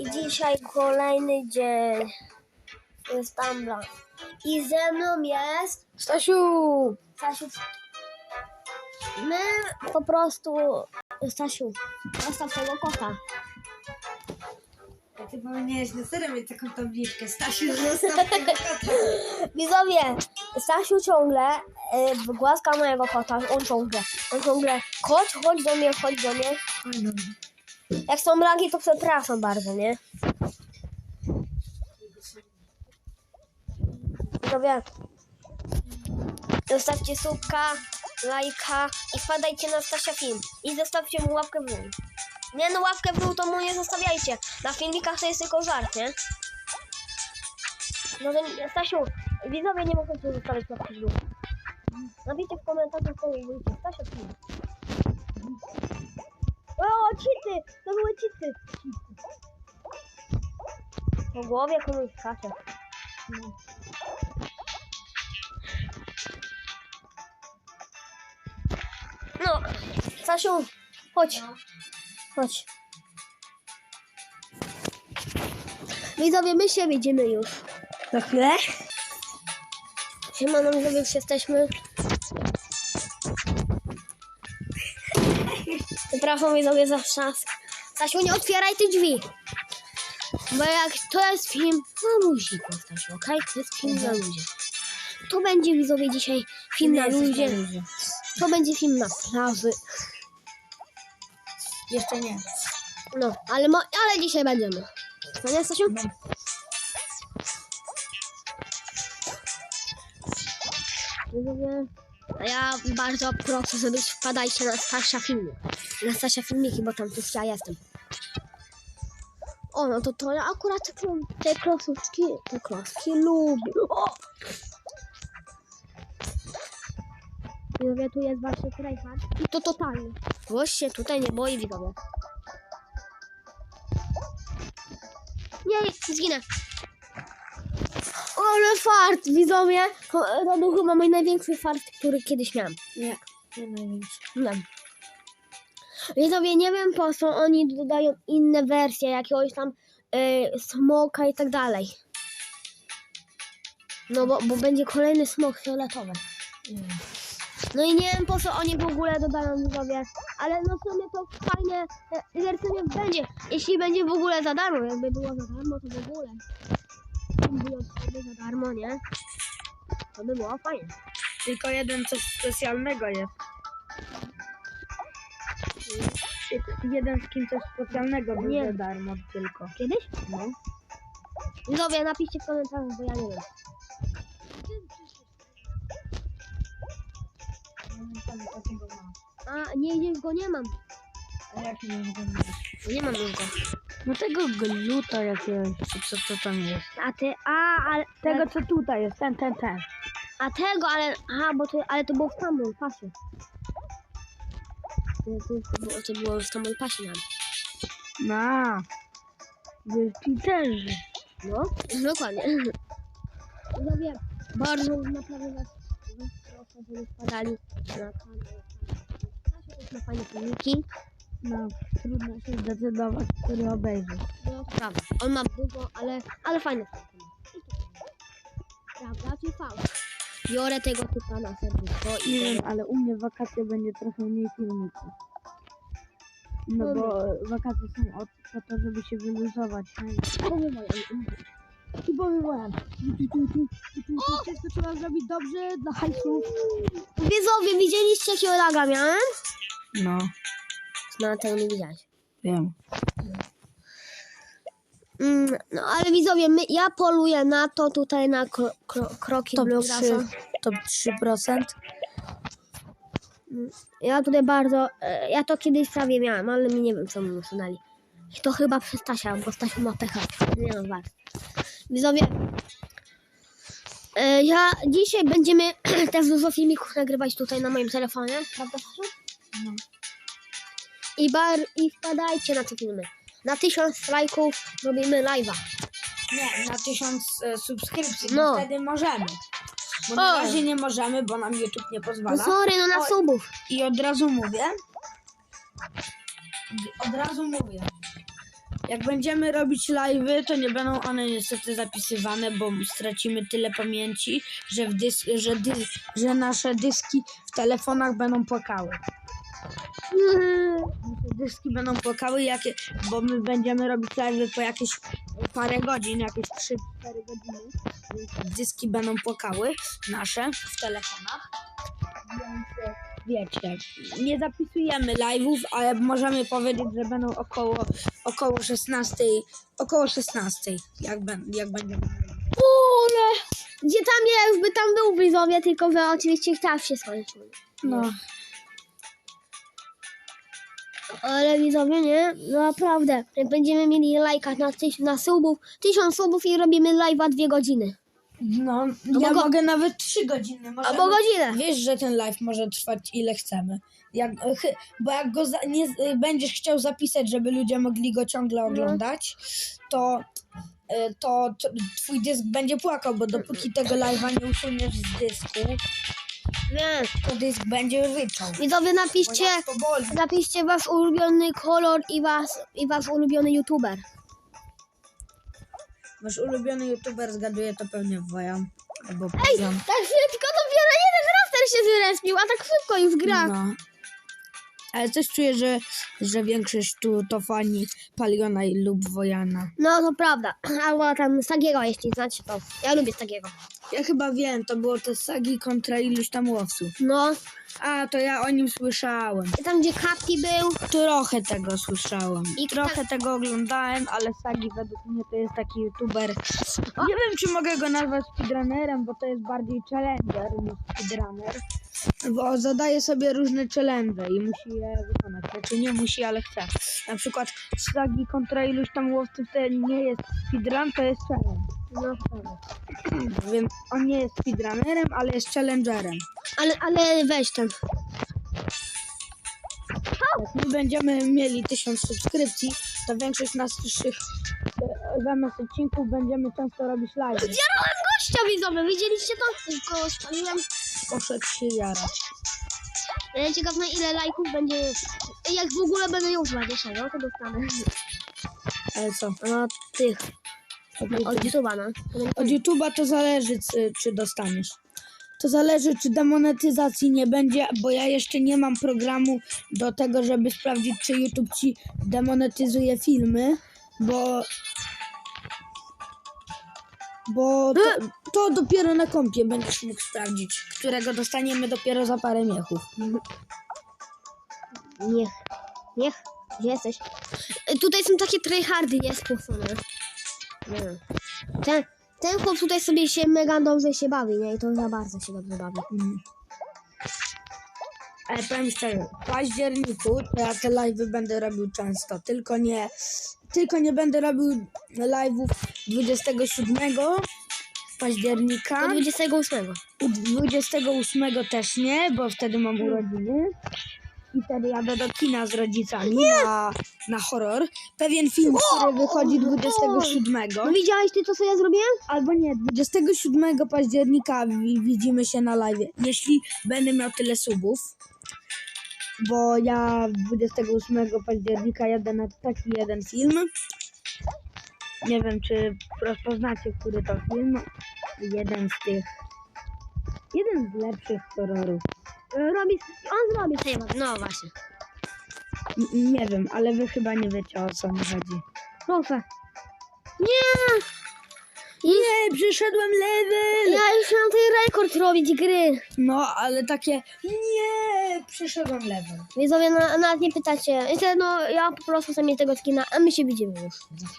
I dzisiaj kolejny dzień. Jest Tumblr. I ze mną jest Stasiu! Stasiu. My po prostu... Stasiu, zostaw tego kota. A ty powinieneś na serio mieć taką tabliczkę. Stasiu, zostaw tego kota. Widzowie, Stasiu ciągle y, głaska mojego kota. On ciągle, on ciągle kot, chodź do mnie, chodź do mnie. Oj, no. Jak są braki, to przepraszam bardzo, nie? Widzowie, zostawcie subka, lajka i wpadajcie na Stasia Film. I zostawcie mu łapkę w dół. Nie no, łapkę w dół to mu nie zostawiajcie. Na filmikach to jest tylko żart, nie? No to, Stasiu, widzowie nie mogą się zostawiać łapki w dół. Napiszcie w komentarzach, co mówicie. Stasia Film. O, cheaty! To były cheaty. Po głowie komuś skacze. No, Stasiu, chodź. Chodź. Widzowie, my się widzimy już. Za chwilę? Siema, no widzowie, już jesteśmy. Przepraszam widzowie za trzask. Stasiu, nie otwieraj te drzwi. Bo jak to jest film na luziku, Stasiu, okej? To jest film na luzie. To będzie widzowie dzisiaj film na luzie. To będzie film na plaży. Jeszcze nie. No, ale, mo- ale dzisiaj będziemy. No nie, Stasiu? No. Widzowie, a ja bardzo proszę, żebyś wpadajcie na Stasia filmy. Na Stasia filmiki, bo tam też ja jestem. O, no to to ja akurat te, te klosówki, te kloski lubię. O! Widzowie, tu jest właśnie tryhard. I to totalnie. Się tutaj nie boi, widzowie. Nie, zginę. Ale fart, widzowie. To był chyba mój największy fart, który kiedyś miałem. Nie. Nie największy. Nie. Widzowie, nie wiem po co oni dodają inne wersje, jakiegoś tam y, smoka i tak dalej. No bo, bo będzie kolejny smok fioletowy. No i nie wiem po co oni w ogóle dodają widzowie, ale no w sumie to fajne e, wersje będzie, jeśli będzie w ogóle za darmo, jakby było za darmo to w ogóle. Wyjątkowy za darmo, nie? To by było fajnie. Tylko jeden coś specjalnego jest. Jeden skin coś specjalnego był Nie. za darmo tylko. Kiedyś? No. Widzowie, napiszcie w komentarzach, bo ja nie wiem. Takiego mam. A, nie, nie, go nie mam. A jaki jest Nie mam już go. No tego gluta jakiegoś, czy co to tam jest. A ty, a, ale, Tego co tutaj jest, ten, ten, ten. a tego, ale, aha, bo to, ale to było w Stumble Passie. To, to, to, było, to było w Stumble Passie nam. No. Peterze. No, dokładnie. Widzowie, bardzo naprawdę was, proszę, żeby wpadali na kanał. Nasze też ma fajne filmiki. No, trudno się zdecydować, który obejrzy. No, prawda. On ma dużo, ale, ale fajne filmiki. Prawda czy fałsz? Biorę tego typa na serduszko i Nie wiem, ale u mnie wakacje będzie trochę mniej filmików. No bo wakacje są od, po to, żeby się wyluzować. powiem wam. I powiem wam, wszystko trzeba zrobić dobrze dla hajsów. Widzowie, widzieliście jakiego laga miałem? No, No, tego nie widziałeś. wiem. Mm, no, ale widzowie, my, ja poluję na to tutaj na kro, kro, kroki Top Bluegrassa. 3, top 3%. Ja tutaj bardzo, e, ja to kiedyś prawie miałem, ale mi nie wiem, co mi usunęli. To chyba przez Stasia, bo Stasiu ma pecha. Nie no, was. Widzowie, e, ja dzisiaj będziemy też dużo filmików nagrywać tutaj na moim telefonie, prawda Stasiu? No. I, bar, I wpadajcie na te filmy. Na tysiąc lajków robimy live'a. Nie, na 1000 e, subskrypcji, No. no wtedy możemy. Bo na O. razie nie możemy, bo nam YouTube nie No pozwala. sorry, no na Oj. subów. I od razu mówię. Od razu mówię. Jak będziemy robić live'y, to nie będą one niestety zapisywane, bo stracimy tyle pamięci, że, w dys że, dy że nasze dyski w telefonach będą płakały. Dyski będą płakały, jakie, bo my będziemy robić live'y po jakieś parę godzin, jakieś 3-4 godziny, dyski będą płakały nasze w telefonach. Więc wiecie, nie zapisujemy live'ów, ale możemy powiedzieć, że będą około, około 16, około 16, jak, ben, jak będziemy. Kurde! Gdzie tam ja już by tam był widzowie, tylko że oczywiście czas się skończył. No. Ale widzowie, nie? No Naprawdę. Jak będziemy mieli lajka na, tyś, na subów, tysiąc subów i robimy live'a dwie godziny. No, ja go- mogę nawet 3 godziny. Możemy, Albo godzinę. Wiesz, że ten live może trwać ile chcemy. Jak, chy- bo jak go za, nie, y, będziesz chciał zapisać, żeby ludzie mogli go ciągle oglądać, to, y, to, to twój dysk będzie płakał, bo dopóki tego live'a nie usuniesz z dysku, Nie. to dysk będzie ryczał. Widzowie, Bo napiszcie, to boli. napiszcie wasz ulubiony kolor i, was, i wasz ulubiony youtuber. Wasz ulubiony youtuber zgaduje to pewnie Wojan. Albo Poziom. Tak szybko, dopiero jeden roster się zrespił, a tak szybko już gra. No. Ale też czuję, że, że większość tu to fani Paliona i lub Wojana. No to prawda. Albo tam Sagiego, jeśli znacie to. Ja lubię Sagiego. Ja chyba wiem, to było te sagi kontra iluś tam łowców. No. A, to ja o nim słyszałem. I tam gdzie Kapki był. Trochę tego słyszałem. I I trochę tego oglądałem, ale Sagi według mnie to jest taki youtuber. Nie wiem, czy mogę go nazwać speedrunnerem, bo to jest bardziej challenger niż speedrunner. Bo zadaje sobie różne challenge i musi je wykonać. Znaczy nie musi, ale chce. Na przykład Sagi kontra iluś tam łowców to nie jest speedrun, to jest challenge. No. Więc on nie jest speedrunnerem, ale jest challengerem. Ale, ale weź ten. Jak my będziemy mieli tysiąc subskrypcji, to większość naszych e, zamiast odcinków będziemy często robić live. Zjarałem gościa widzowie, widzieliście to? Tylko spaliłem. Poszedł się jarać. Ja ciekaw na ile lajków będzie. Jak w ogóle będę ją 20, no to dostanę. Ale co? No tych. Od, YouTube'a, no. od YouTube'a to zależy, czy, czy dostaniesz. To zależy, czy demonetyzacji nie będzie, bo ja jeszcze nie mam programu do tego, żeby sprawdzić, czy YouTube ci demonetyzuje filmy, bo. Bo to, to dopiero na kompie będziesz mógł sprawdzić, którego dostaniemy dopiero za parę miechów. Niech. Niech. Gdzie jesteś? Y, Tutaj są takie tryhardy, nie spocone. Nie. Ten, ten chłop tutaj sobie się mega dobrze się bawi, nie? I to za bardzo się dobrze bawi. Mhm. Ale powiem szczerze, w październiku to ja te live'y będę robił często, tylko nie, tylko nie będę robił live'ów 27 października, Do 28. u 28 też nie, bo wtedy mam urodziny i wtedy jadę do kina z rodzicami na, na horror. Pewien film, który wychodzi 27. No widziałeś ty, co co ja zrobiłem? Albo nie, 27 października wi- widzimy się na live. Jeśli będę miał tyle subów, bo ja 28 października jadę na taki jeden film. Nie wiem, czy rozpoznacie, który to film. Jeden z tych. Jeden z lepszych horrorów. Robi, on zrobi sobie. No właśnie. N- nie wiem, ale wy chyba nie wiecie o co mi chodzi. Proszę. Nie! Nie, przyszedłem level! Ja już mam ten rekord robić gry. No, ale takie. Nie, przyszedłem level. Widzowie, na, nawet nie pytacie. Jeszcze, no, ja po prostu sobie tego skina, a my się widzimy już za chwilę.